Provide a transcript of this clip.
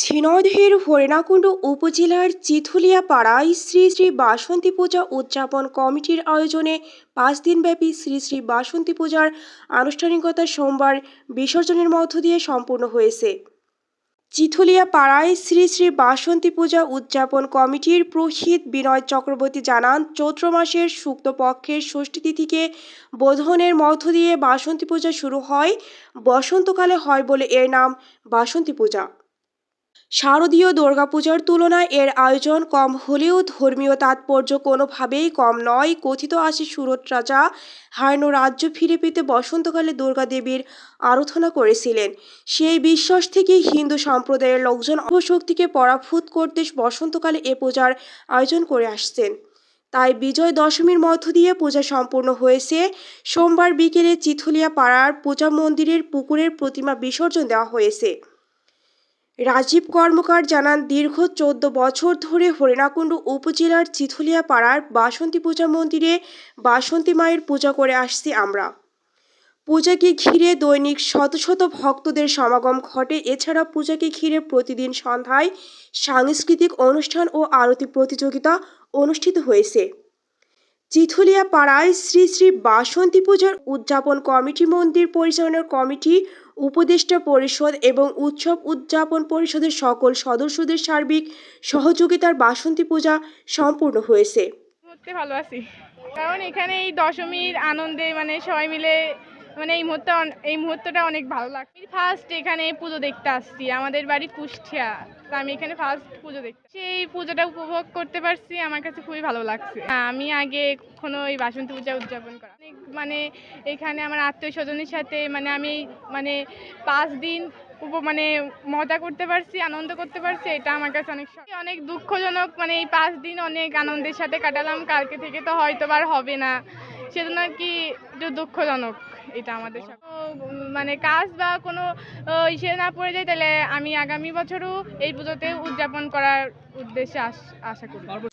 ঝিনাইদহের হরিণাকুণ্ড উপজেলার চিথুলিয়া পাড়ায় শ্রী শ্রী বাসন্তী পূজা উদযাপন কমিটির আয়োজনে পাঁচ দিনব্যাপী শ্রী শ্রী বাসন্তী পূজার আনুষ্ঠানিকতা সোমবার বিসর্জনের মধ্য দিয়ে সম্পূর্ণ হয়েছে। চিথুলিয়া পাড়ায় শ্রী শ্রী বাসন্তী পূজা উদযাপন কমিটির প্রহিত বিনয় চক্রবর্তী জানান, চৈত্র মাসের শুক্ত পক্ষের ষষ্ঠী তিথিকে বোধনের মধ্য দিয়ে বাসন্তী পূজা শুরু হয়, বসন্তকালে হয় বলে এর নাম বাসন্তী পূজা। শারদীয় দুর্গাপূজার তুলনায় এর আয়োজন কম হলেও ধর্মীয় তাৎপর্য কোনোভাবেই কম নয়। কথিত আছে, সুরত রাজা হারানো রাজ্য ফিরে পেতে বসন্তকালে দুর্গাদেবীর আরাধনা করেছিলেন। সেই বিশ্বাস থেকেই হিন্দু সম্প্রদায়ের লোকজন অপশক্তিকে পরাভূত করতে বসন্তকালে এ পূজার আয়োজন করে আসছেন। তাই বিজয় দশমীর মধ্য দিয়ে পূজা সম্পূর্ণ হয়েছে। সোমবার বিকেলে চিথুলিয়া পাড়ার পূজা মন্দিরের পুকুরের প্রতিমা বিসর্জন দেওয়া হয়েছে। রাজীব কর্মকার জানান, দীর্ঘ চোদ্দ বছর ধরে হরিণাকুণ্ড উপজেলার চিথুলিয়া পাড়ার বাসন্তী পূজা মন্দিরে বাসন্তী মায়ের পূজা করে আসছি আমরা। পূজাকে ঘিরে দৈনিক শত শত ভক্তদের সমাগম ঘটে। এছাড়া পূজাকে ঘিরে প্রতিদিন সন্ধ্যায় সাংস্কৃতিক অনুষ্ঠান ও আরতি প্রতিযোগিতা অনুষ্ঠিত হয়েছে। চিথুলিয়া পাড়ায় শ্রী শ্রী বাসন্তী পূজার উদযাপন কমিটি, মন্দির পরিচালনার কমিটি, উপদেষ্টা পরিষদ এবং উৎসব উদযাপন পরিষদের সকল সদস্যদের সার্বিক সহযোগিতার বাসন্তী পূজা সম্পূর্ণ হয়েছে। ভালো কারণ এখানে এই দশমীর আনন্দে মানে সবাই মিলে মানে এই মুহূর্তে এই মুহূর্তটা অনেক ভালো লাগে ফার্স্ট এখানে পুজো দেখতে আসছি। আমাদের বাড়ি কুষ্টিয়া। তো আমি এখানে ফার্স্ট পুজো দেখতে সেই পুজোটা উপভোগ করতে পারছি। আমার কাছে খুবই ভালো লাগছে। আমি আগে কখনো এই বাসন্তী পূজা উদযাপন করা অনেক মানে এখানে আমার আত্মীয় স্বজনের সাথে মানে আমি মানে পাঁচ দিন উপ মানে মজা করতে পারছি, আনন্দ করতে পারছি। এটা আমার কাছে অনেক অনেক দুঃখজনক মানে এই পাঁচ দিন অনেক আনন্দের সাথে কাটালাম। কালকে থেকে তো হয়তো আর হবে না। সেজন্য আর কি একটু দুঃখজনক। এটা আমাদের মানে কাজ বা কোনো ইসে না পড়ে যায়, তাহলে আমি আগামী বছরও এই পুজোতে উদযাপন করার উদ্দেশ্যে আশা করি।